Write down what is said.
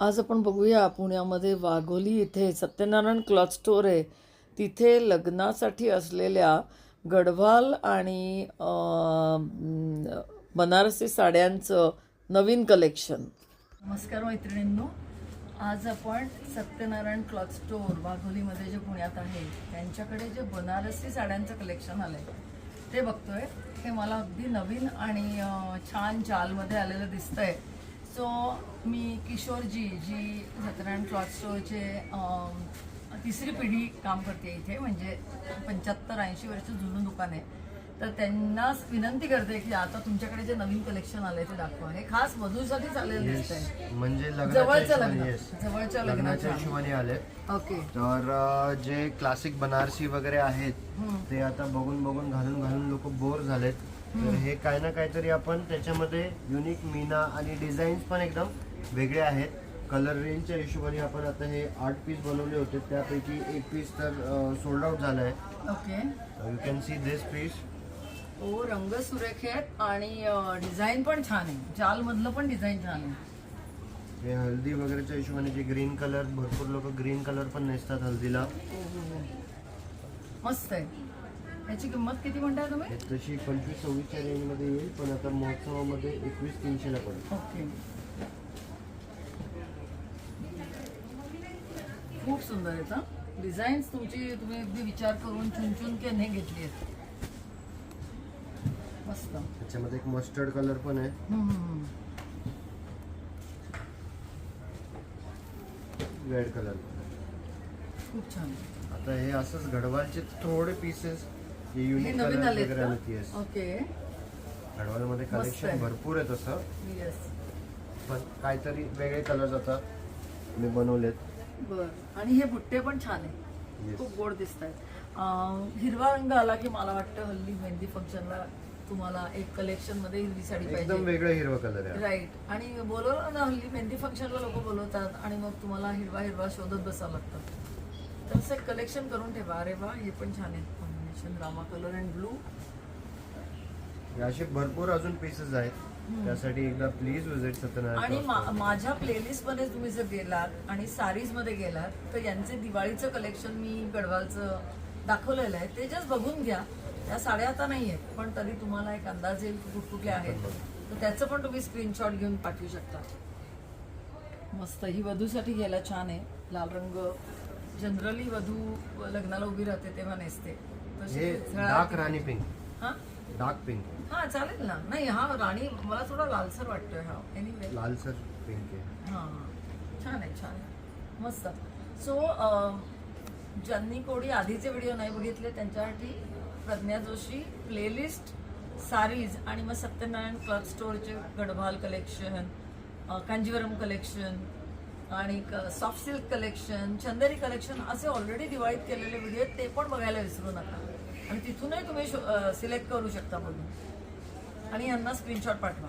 आज आपण बघूया पुण्यामध्ये वाघोली इथे सत्यनारायण क्लॉथ स्टोअर आहे. तिथे लग्नासाठी असलेल्या गढवाल आणि बनारसी साड्यांचं नवीन कलेक्शन नमस्कार मैत्रिणींनो. आज आपण सत्यनारायण क्लॉथ स्टोअर वाघोलीमध्ये जे पुण्यात आहे त्यांच्याकडे जे बनारसी साड्यांचं कलेक्शन आलं आहे ते बघतोय. हे मला अगदी नवीन आणि छान जालमध्ये आलेलं दिसतंय. सो मी किशोरजी जी सत्यनारायण क्लॉथ स्टोअरचे तिसरी पिढी काम करते इथे म्हणजे पंच्याहत्तर ऐंशी वर्ष जुनं दुकान आहे. तर त्यांनाच विनंती करते की आता तुमच्याकडे जे नवीन कलेक्शन आलंय ते दाखवा. हे खास वधूसाठी आलेलं दिसतंय. म्हणजे जवळचं लग्नाच्या लग्न. जवळच्या लग्नाच्या हिशोबाने आले ओके. तर जे क्लासिक बनारसी वगैरे आहेत. ते आता बघून बघून घालून घालून लोक बोर झालेत. तर हे काय ना काहीतरी आपण त्याच्यामध्ये युनिक मीना आणि डिझाईन्स पण एकदम वेगळे आहेत. कलर रेंजच्या हिशोबाने आपण आता हे आठ पीस बनवले होते. त्यापैकी एक पीस तर सोल्ड आउट झालं आहे okay you can see this piece oh रंग सुरेख आहेत आणि डिझाईन पण छान आहे. जाल मधलं पण डिझाईन छान आहे. हे हल्दी वगैरेच्या हिशोबाने जे ग्रीन कलर भरपूर लोक ग्रीन कलर पण नेसतात हल्दीला हो, हो, हो. मस्त आहे. याची किंमत किती म्हणताय तुम्ही? तशी पंचवीस सव्वीसच्या रेंजमध्ये येईल पण आता महोत्सवामध्ये एकवीस तीनशेला पडेल. ओके. खूप सुंदर आहेत हा. डिझाईन्स तुमची तुम्ही अगदी विचार करून चुन चुन के नाही घेतली आहेत. मस्त. त्याच्यामध्ये एक मस्टर्ड कलर पण आहे. हम्म, रेड कलर खूप छान. आता हे असंच गडवालचे थोडे पीसेस हे युनिक नवीन कलर आलेत वगैरे का? आलेत येस ओके आहे. कलेक्शन भरपूर आहे तसं येस पण काहीतरी वेगळे कलर्स आता मी बनवलेत. बर. आणि हे बुट्टे पण छान आहे Yes. खूप गोड दिसत आहेत हिरवा रंग आला की मला वाटतं हल्ली मेहंदी फंक्शनला तुम्हाला एक कलेक्शनमध्ये हिरवी साडी एकदम पाहिजे वेगळं हिरवा कलर आहे. राईट आणि बोलवलं ना हल्ली मेहंदी फंक्शनला लोक बोलवतात आणि मग तुम्हाला हिरवा हिरवा शोधत बसावं लागतं. तर असं कलेक्शन करून ठेवा. अरे वा हे पण छान आहे. Combination Rama colour and blue असे भरपूर अजून पीसेस आहेत. त्यासाठी एकदा प्लीज विजिट सत्यनारायण आणि मा-. माझ्या प्लेलिस्टमध्ये तुम्ही जर गेलात आणि साडीजमध्ये गेलात तर यांचे दिवाळीचं कलेक्शन मी गडवालचं दाखवलेलं आहे. ते जस्ट बघून घ्या. त्या साड्या आता नाही आहेत पण तरी तुम्हाला एक अंदाज येईल की कुठकुठल्या आहेत. तर त्याचं पण तुम्ही स्क्रीनशॉट घेऊन पाठवू शकता. मस्त ही वधूसाठी घ्यायला छान आहे. लाल रंग. जनरली वधू लग्नाला उभी राहते तेव्हा नेसते. हे डार्क राणी पिंक. हा? डार्क पिंक हा चालेल ना. नाही हा राणी मला थोडा लालसर वाटतोय हा. एनिवे लालसर पिंक आहे. हां छान आहे छान आहे. मस्त. सो ज्यांनी कोणी आधीचे व्हिडिओ नाही बघितले त्यांच्यासाठी प्रज्ञा जोशी प्लेलिस्ट सारीज आणि मग सत्यनारायण क्लॉथ स्टोअरचे गडभाल कलेक्शन कांजीवरम कलेक्शन आणि soft silk collection Chanderi collection असे ऑलरेडी दिवाळीत केलेले व्हिडिओ आहेत ते पण बघायला विसरू नका. आणि तिथूनही तुम्ही सिलेक्ट करू शकता बघून आणि यांना स्क्रीनशॉट पाठवा.